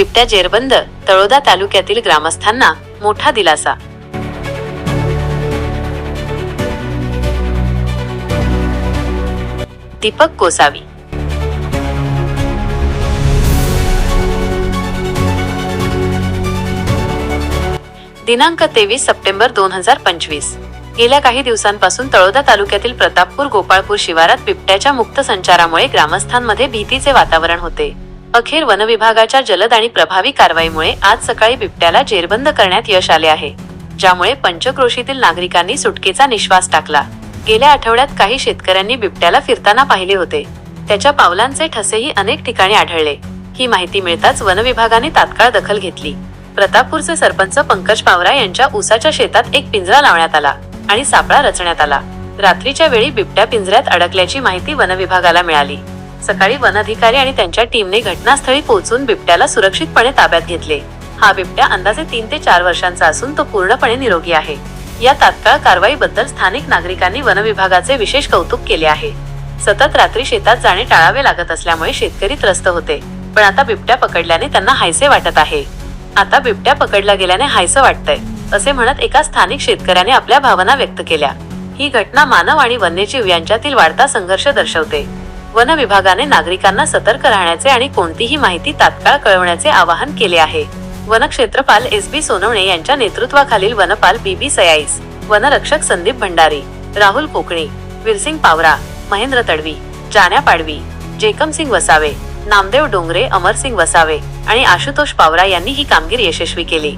बिबट्या जेरबंद तळोदा तालुक्यातील ग्रामस्थांना मोठा दिलासा. दीपक गोसावी दिनांक तेवीस सप्टेंबर दोन हजार पंचवीस. गेल्या काही दिवसांपासून तळोदा तालुक्यातील प्रतापपूर गोपाळपूर शिवारात बिबट्याच्या मुक्त संचारामुळे ग्रामस्थांमध्ये भीतीचे वातावरण होते. अखेर वनविभागाच्या जलद आणि प्रभावी कारवाईमुळे आज सकाळी बिबट्याला जेरबंद करण्यात यश आले आहे ज्यामुळे पंचक्रोशीतील नागरिकांनी सुटकेचा निश्वास टाकला. गेल्या आठवड्यात काही शेतकऱ्यांनी बिबट्याला फिरताना पाहिले होते. त्याच्या पावलांचे ठसेही अनेक ठिकाणी आढळले. ही माहिती मिळताच वनविभागाने तात्काळ दखल घेतली. प्रतापपूरचे सरपंच पंकज पावरा यांच्या उसाच्या शेतात एक पिंजरा लावण्यात आला आणि सापळा रचण्यात आला. रात्रीच्या वेळी बिबट्या पिंजऱ्यात अडकल्याची माहिती वनविभागाला मिळाली. सकाळी वन अधिकारी आणि त्यांच्या टीमने घटनास्थळी पोहोचून बिबट्याला सुरक्षितपणे ताब्यात घेतले. हा बिबट्या अंदाजे तीन ते चार वर्षांचा असून तो पूर्णपणे निरोगी आहे. या तात्काळ कारवाईबद्दल स्थानिक नागरिकांनी वनविभागाचे विशेष कौतुक केले आहे. सतत रात्री शेतात जाणे टाळावे लागत असल्यामुळे शेतकरी त्रस्त होते पण आता बिबट्या पकडल्याने त्यांना हायसे वाटत आहे. आता बिबट्या पकडला गेल्याने हायसं वाटतंय असे म्हणत एका स्थानिक शेतकऱ्याने आपल्या भावना व्यक्त केल्या. ही घटना मानव आणि वन्यजीव यांच्यातील वाढता संघर्ष दर्शवते. वन विभागाने नागरिकांना सतर्क राहण्याचे आणि कोणतीही माहिती तात्काळ कळवण्याचे आवाहन केले आहे. वनक्षेत्रपाल एस बी सोनवणे यांच्या नेतृत्वाखालील वनपाल बी बी सयाईस वनरक्षक संदीप भंडारी राहुल कोकणे विरसिंग पावरा महेंद्र तडवी जाण्या पाडवी जेकम सिंग वसावे नामदेव डोंगरे अमरसिंग वसावे आणि आशुतोष पावरा यांनी ही कामगिरी यशस्वी केली.